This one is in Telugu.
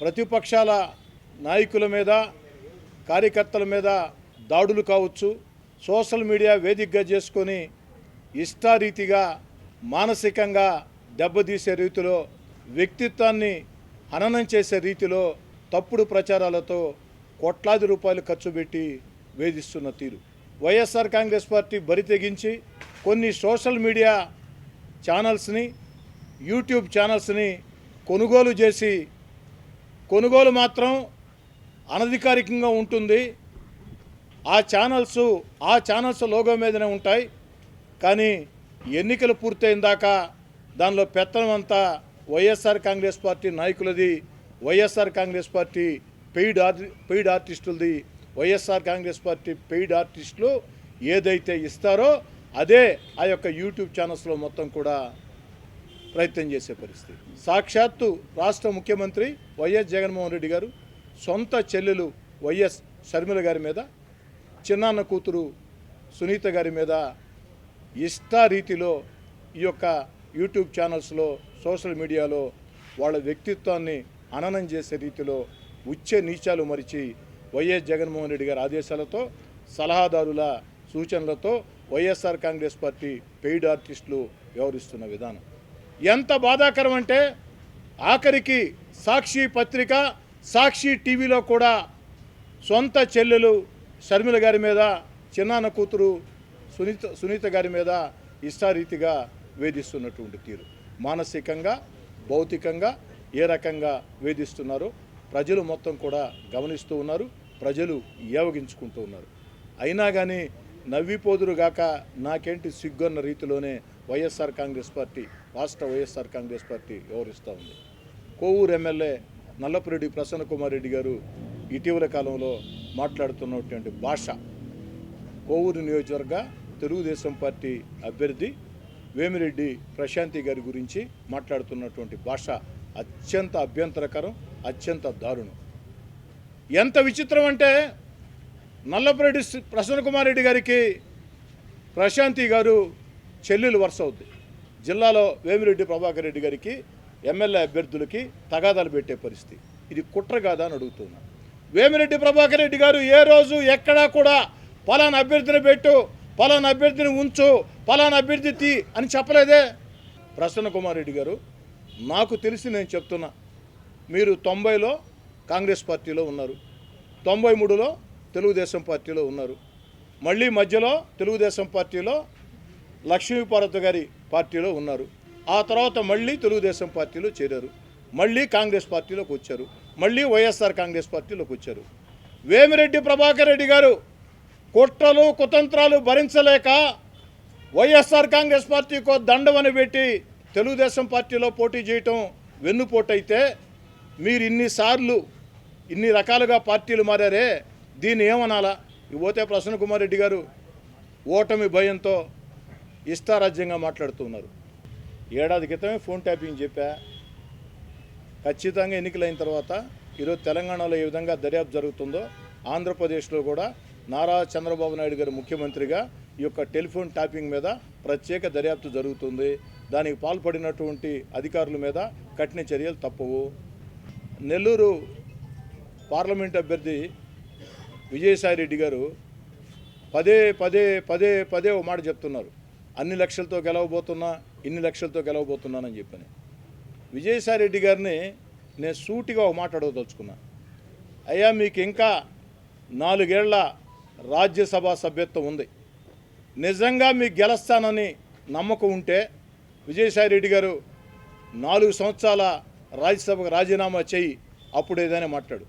ప్రతిపక్షాల నాయకుల మీద కార్యకర్తల మీద దాడులు కావచ్చు సోషల్ మీడియా వేదికగా చేసుకొని ఇష్టారీతిగా మానసికంగా దెబ్బతీసే రీతిలో వ్యక్తిత్వాన్ని హననం చేసే రీతిలో తప్పుడు ప్రచారాలతో కోట్లాది రూపాయలు ఖర్చు పెట్టి వేధిస్తున్న తీరు. వైఎస్ఆర్ కాంగ్రెస్ పార్టీ బరి తెగించి కొన్ని సోషల్ మీడియా ఛానల్స్ని యూట్యూబ్ ఛానల్స్ని కొనుగోలు చేసి కొనుగోలు మాత్రం అనధికారికంగా ఉంటుంది. ఆ ఛానల్స్ ఆ ఛానల్స్ లోగో మీదనే ఉంటాయి. కానీ ఎన్నికలు పూర్తయిన దాకా దానిలో పెత్తనం అంతా YSR Congress party నాయకులది YSR Congress party paid paid ఆర్టిస్టులది YSR Congress party paid ఆర్టిస్టులు ఏదైతే ఇస్తారో అదే ఆ యొక్క యూట్యూబ్ ఛానల్స్లో మొత్తం కూడా ప్రయత్నం చేసే పరిస్థితి. సాక్షాత్తు రాష్ట్ర ముఖ్యమంత్రి వైఎస్ జగన్మోహన్ రెడ్డి గారు సొంత చెల్లెలు వైఎస్ షర్మిల గారి మీద చిన్నాన్న కూతురు సునీత గారి మీద ఇష్టారీతిలో ఈ యొక్క యూట్యూబ్ ఛానల్స్లో సోషల్ మీడియాలో వాళ్ళ వ్యక్తిత్వాన్ని అననం చేసే రీతిలో ఉచ్చే నీచాలు మరిచి వైఎస్ జగన్మోహన్ రెడ్డి గారి ఆదేశాలతో సలహాదారుల సూచనలతో వైఎస్ఆర్ కాంగ్రెస్ పార్టీ పెయిడ్ ఆర్టిస్టులు వ్యవహరిస్తున్న విధానం. ఎంత బాధాకరం అంటే ఆఖరికి సాక్షి పత్రిక సాక్షి టీవీలో కూడా సొంత చెల్లెలు షర్మిల గారి మీద చిన్నాన్న కూతురు సునీత సునీత గారి మీద ఇష్టారీతిగా వేధిస్తున్నటువంటి తీరు. మానసికంగా భౌతికంగా ఏ రకంగా వేధిస్తున్నారో? ప్రజలు మొత్తం కూడా గమనిస్తూ ఉన్నారు ప్రజలు ఏవగించుకుంటూ ఉన్నారు. అయినా కానీ నవ్విపోదురు గాక నాకేంటి సిగ్గన్న రీతిలోనే వైఎస్ఆర్ కాంగ్రెస్ పార్టీ రాష్ట్ర వైఎస్ఆర్ కాంగ్రెస్ పార్టీ వ్యవహరిస్తూ ఉంది. కోవూరు ఎమ్మెల్యే నల్లపురెడ్డి ప్రసన్న కుమార్ రెడ్డి గారు ఇటీవల కాలంలో మాట్లాడుతున్నటువంటి భాష కోవూరు నియోజకవర్గ తెలుగుదేశం పార్టీ అభ్యర్థి వేమిరెడ్డి ప్రశాంతి గారి గురించి మాట్లాడుతున్నటువంటి భాష అత్యంత అభ్యంతరకరం అత్యంత దారుణం. ఎంత విచిత్రం అంటే నల్లపురెడ్డి ప్రసన్న కుమార్ రెడ్డి గారికి ప్రశాంతి గారు చెల్లెలు వరుస అవుద్ది. జిల్లాలో వేమిరెడ్డి ప్రభాకర్ రెడ్డి గారికి ఎమ్మెల్యే అభ్యర్థులకి తగాదాలు పెట్టే పరిస్థితి. ఇది కుట్ర కాదా అని అడుగుతున్నా. వేమిరెడ్డి ప్రభాకర్ రెడ్డి గారు ఏ రోజు ఎక్కడా కూడా పలానా అభ్యర్థిని పెట్టు పలానా అభ్యర్థిని ఉంచు పలానా అభ్యర్థి తీ అని చెప్పలేదే. ప్రసన్న కుమార్ రెడ్డి గారు నాకు తెలిసి నేను చెప్తున్నా మీరు తొంభైలో కాంగ్రెస్ పార్టీలో ఉన్నారు. తొంభై మూడులో తెలుగుదేశం పార్టీలో ఉన్నారు. మళ్ళీ మధ్యలో తెలుగుదేశం పార్టీలో లక్ష్మీపార్వతి గారి పార్టీలో ఉన్నారు. ఆ తర్వాత మళ్ళీ తెలుగుదేశం పార్టీలో చేరారు. మళ్ళీ కాంగ్రెస్ పార్టీలోకి వచ్చారు. మళ్ళీ వైఎస్ఆర్ కాంగ్రెస్ పార్టీలోకి వచ్చారు. వేమిరెడ్డి ప్రభాకర్ రెడ్డి గారు కుట్రలు కుతంత్రాలు భరించలేక వైఎస్ఆర్ కాంగ్రెస్ పార్టీకో దండవని పెట్టి తెలుగుదేశం పార్టీలో పోటీ చేయటం వెన్నుపోటైతే మీరు ఇన్నిసార్లు ఇన్ని రకాలుగా పార్టీలు మారారే దీన్ని ఏమనాలా? పోతే ప్రసన్న కుమార్ రెడ్డి గారు ఓటమి భయంతో ఇష్టారాజ్యంగా మాట్లాడుతున్నారు. ఏడాది క్రితమే ఫోన్ ట్యాపింగ్ చెప్పా. ఖచ్చితంగా ఎన్నికలైన తర్వాత ఈరోజు తెలంగాణలో ఏ విధంగా దర్యాప్తు జరుగుతుందో ఆంధ్రప్రదేశ్లో కూడా నారా చంద్రబాబు నాయుడు గారు ముఖ్యమంత్రిగా ఈ యొక్క టెలిఫోన్ ట్యాపింగ్ మీద ప్రత్యేక దర్యాప్తు జరుగుతుంది. దానికి పాల్పడినటువంటి అధికారుల మీద కఠిన చర్యలు తప్పవు. నెల్లూరు పార్లమెంట్ అభ్యర్థి విజయసాయిరెడ్డి గారు పదే పదే పదే పదే ఓ మాట చెప్తున్నారు. అన్ని లక్షలతో గెలవబోతున్నా ఇన్ని లక్షలతో గెలవబోతున్నానని చెప్పని. విజయసాయిరెడ్డి గారిని నేను సూటిగా ఒక మాట అడగదలుచుకున్నా. అయ్యా మీకు ఇంకా నాలుగేళ్ళ రాజ్యసభ సభ్యత్వం ఉంది. నిజంగా మీకు గెలుస్తానని నమ్మకం ఉంటే విజయసాయిరెడ్డి గారు నాలుగు సంవత్సరాల రాజ్యసభకు రాజీనామా చేయి అప్పుడు ఏదైనా మాట్లాడు.